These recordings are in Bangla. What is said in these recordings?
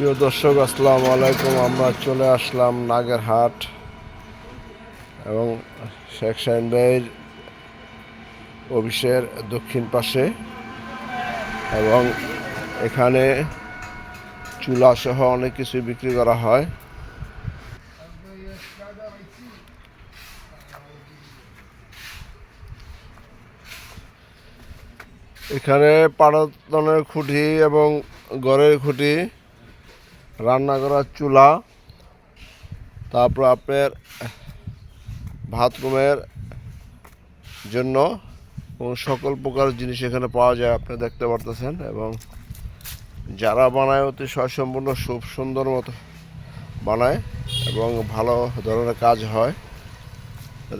প্রিয় দর্শক, আসসালামু আলাইকুম। আমরা চলে আসলাম নাগেরহাট এবং শেখ শাহিন ভাইয়ের অফিসের দক্ষিণ পাশে এবং এখানে চুলা সহ অনেক কিছু বিক্রি করা হয়। এখানে পাড়তনের খুঁটি এবং ঘরের খুঁটি রান্না করার চুলা, তারপর আপনার বাথরুমের জন্য এবং সকল প্রকার জিনিস এখানে পাওয়া যায়, আপনি দেখতে পারতেছেন এবং যারা বানায় অতি স্বয়ংসম্পূর্ণ খুব সুন্দর মতো বানায় এবং ভালো ধরনের কাজ হয়,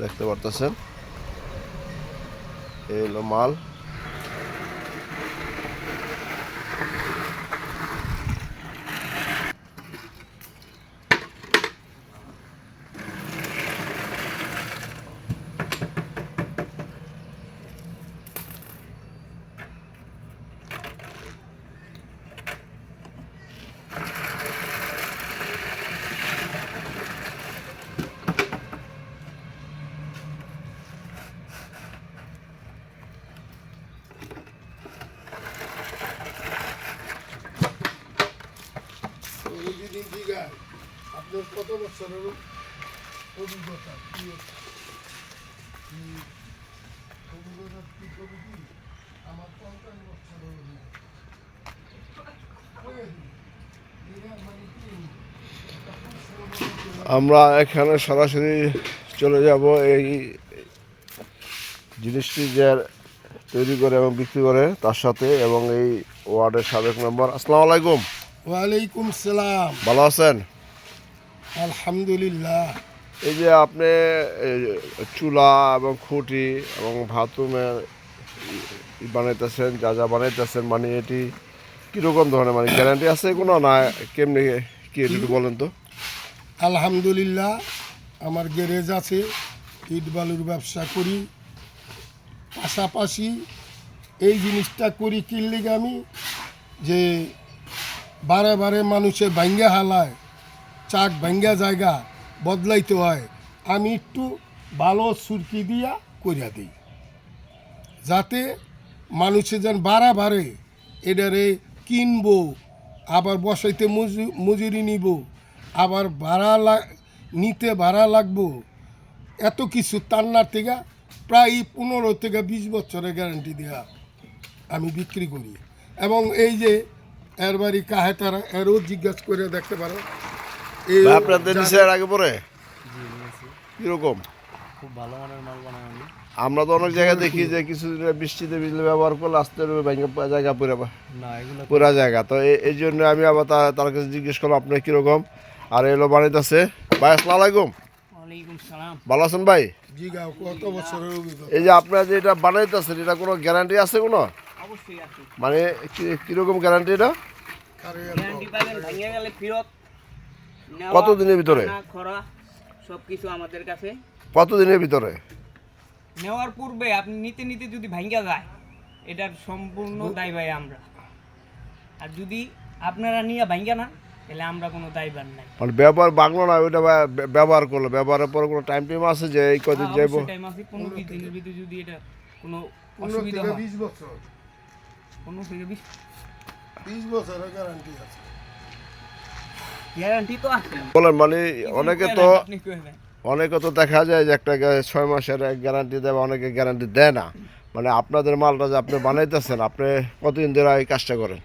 দেখতে পারতেছেন। এই হলো মাল। আমরা এখানে সরাসরি চলে যাব এই জিনিসটি যে তৈরি করে এবং বিক্রি করে তার সাথে এবং এই ওয়ার্ডের সাবেক মেম্বার। আসসালামু আলাইকুম। ওয়ালাইকুম সালাম। ভালো আছেন? আলহামদুলিল্লাহ। এই যে আপনি চুলা এবং খুঁটি এবং ই বানাইতেছেন যা যা বানাইতেছেন মানে এটি কীরকম ধরনের মানে গ্যারান্টি আছে কোনো না কেমনি কি একটু বলেন তো? আলহামদুলিল্লাহ আমার গ্যারেজ আছে ইট বালুর ব্যবসা করি। পাশাপাশি এই জিনিসটা করি কিনলে আমি যে বারে বারে মানুষে ভাঙ্গা হালায়, চাক ভাঙ্গা জায়গা বদলাইতে হয়। আমি একটু ভালো সুরকি দিয়া করিয়া দিই। যাতে মানুষে যেন বাড়া বাড়ে এটারে কিনবো, আবার বসাইতে মজু- মজুরি নিব, আবার ভাড়া নিতে ভাড়া লাগবো। এত কিছু তান্নার থেকে প্রায় পনেরো থেকে বিশ বছরের গ্যারান্টি দেওয়া আমি বিক্রি করি। এবং এই যে এর বাড়ি কাহে তারা এরও জিজ্ঞাসা করে দেখতে পারো। আপনাদের নিচের আগে পরে কীরকম? খুব ভালো মানের মাল বানাই আমি। আমরা তো অনেক জায়গায় দেখি যে কিছু বৃষ্টিতে বিজলি ব্যবহার করলে আস্তে জায়গা পুরা না পুরা জায়গা। তো এই- জন্য আমি আবার তার কাছে জিজ্ঞেস করলাম আপনার কীরকম? আর এলো বানাইতেছে ভাই আসসালামু আলাইকুম। ভালো আছেন ভাই? এই যে আপনার যে এটা বানাইতেছেন এটা কোনো গ্যারান্টি আছে কোনো? অবশ্যই আছে। মানে কীরকম গ্যারান্টি এটা? গ্যারান্টি পাবেন ভেঙে গেলে ফেরত কত দিনের ভিতরে? আনা, খরা সব কিছু আমাদের কাছে। কতদিনের ভিতরে? নেওয়ার পূর্বে আপনি নিতে নিতে যদি ভাঙ্গা যায় এটার সম্পূর্ণ দায় ভাই আমরা। আর যদি আপনারা নিয়ে ভাঙ্গা না তাহলে আমরা কোনো দায়ভার নাই। মানে ব্যবহার বাংলো না ওইটা ব্যা- ব্যা- ব্যবহার করল। ব্যবহারের পরে কোনো টাইম টাইম আছে যে এই কদিন যাইব? টাইম আছে পনেরো দিনের ভিতরে যদি এটা কোনো অসুবিধা হয়। বিশ বছর। পনেরো থেকে বিশ বিশ বছরের গ্যারান্টি আছে। গ্যারান্টি তো আছে। বলেন মানে অনেকে তো আপনি। অনেকে তো দেখা যায় যে একটা ছয় মাসের গ্যারান্টি দেয় অনেকে গ্যারান্টি দেয় না। মানে আপনাদের মালটা যে আপনি বানাইতেছেন আপনি কতদিন ধরে এই কাজটা করেন?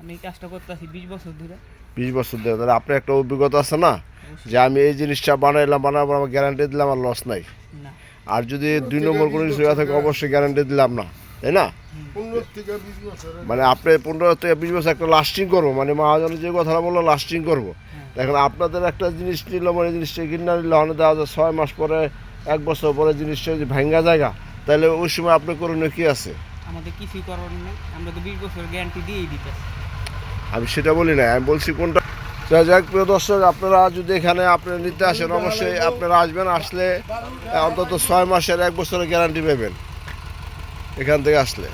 আমি এই কাজটা করতেছি বিশ বছর ধরে। বিশ বছর ধরে। তাহলে আপনার একটা অভিজ্ঞতা আছে না? যে আমি এই জিনিসটা বানাইলাম বানাবো আমার গ্যারান্টি দিলাম আমার লস নাই। আর যদি দুই নম্বর কোনো কিছু থাকে অবশ্যই গ্যারান্টি দিলাম না। তাই না? মানে আপনি পনেরো থেকে বিশ বছর একটা লাস্টিং করব। মানে মহাজনের যে কথাটা বলল লাস্টিং করব। এখন আপনাদের একটা জিনিস নিল মানে জিনিসটা কিনে নিলে অনেক দেখা যায় ছয় মাস পরে এক বছর পরে জিনিসটা যদি ভাঙ্গা জায়গা তাহলে ওই সময় আপনি করণীয় কি আছে? আমাদের কিছুই করার নেই। আমরা তো বিশ বছর গ্যারান্টি দিয়েই দিতেছি। আমি সেটা বলি না আমি বলছি কোনটা? যাক প্রিয় দর্শক আপনারা যদি এখানে আপনি নিতে আসেন অবশ্যই আপনারা আসবেন আসলে অন্তত ছয় মাসের এক বছরের গ্যারান্টি পাবেন। এখান থেকে আসলে।